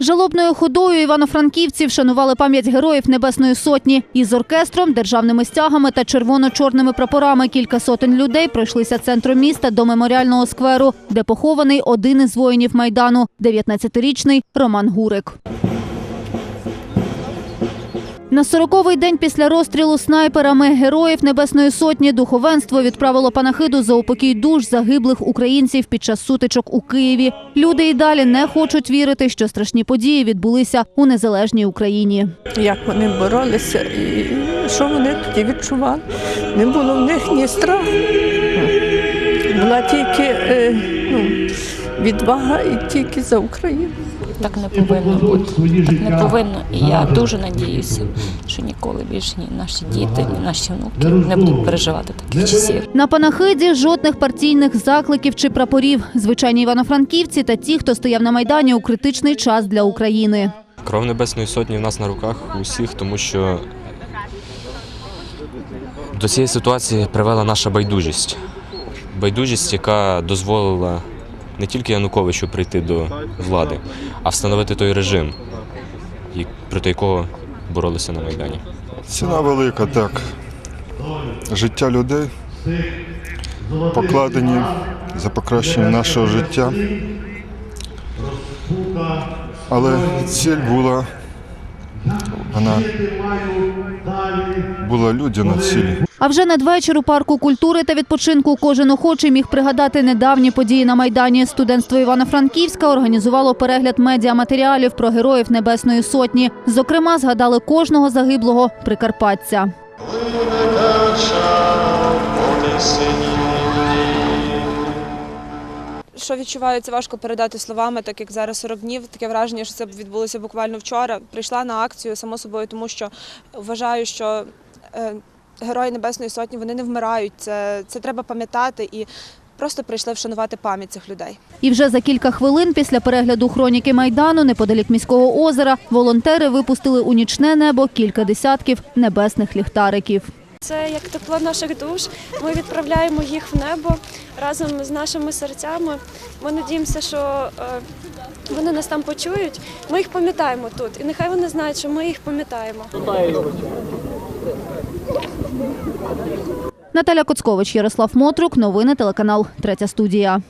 Жалобною ходою івано-франківці вшанували пам'ять героїв Небесної Сотні. Із оркестром, державними стягами та червоно-чорними прапорами кілька сотень людей пройшлися центром міста до меморіального скверу, де похований один із воїнів Майдану – 19-річний Роман Гурик. На 40-й день після розстрілу снайперами героїв Небесної Сотні духовенство відправило панахиду за упокій душ загиблих українців під час сутичок у Києві. Люди і далі не хочуть вірити, що страшні події відбулися у незалежній Україні. як вони боролися і що вони тоді відчували. Не було в них ні страху. Була тільки е, ну, відвага і тільки за Україну. Так не повинно бути. Так не повинно. І я дуже надіюся, що ніколи більше ні наші діти, ні наші внуки не будуть переживати таких часів. На панахиді жодних партійних закликів чи прапорів. Звичайні івано-франківці та ті, хто стояв на майдані у критичний час для України. Кров Небесної Сотні в нас на руках у всіх, тому що до цієї ситуації привела наша байдужість. Байдужість, яка дозволила не тільки Януковичу прийти до влади, а встановити той режим, проти якого боролися на Майдані. Ціна велика, так. Життя людей покладені за покращення нашого життя. Але ціль була, вона була людяна ціль. А вже надвечір у парку культури та відпочинку кожен охочий міг пригадати недавні події на Майдані. Студентство Івано-Франківська організувало перегляд медіаматеріалів про героїв Небесної Сотні. Зокрема, згадали кожного загиблого прикарпатця. Що відчуваю, це важко передати словами, так як зараз 40 днів. Таке враження, що це відбулося буквально вчора. Прийшла на акцію само собою, тому що вважаю, що е, герої Небесної Сотні вони не вмирають. Це, це треба пам'ятати і просто прийшли вшанувати пам'ять цих людей. І вже за кілька хвилин після перегляду хроніки Майдану неподалік міського озера волонтери випустили у нічне небо кілька десятків небесних ліхтариків. Це як тепло наших душ. Ми відправляємо їх в небо разом з нашими серцями. Ми надіємося, що е, вони нас там почують. Ми їх пам'ятаємо тут, і нехай вони знають, що ми їх пам'ятаємо. Наталя Коцкович, Ярослав Мотрук. Новини телеканал Третя студія.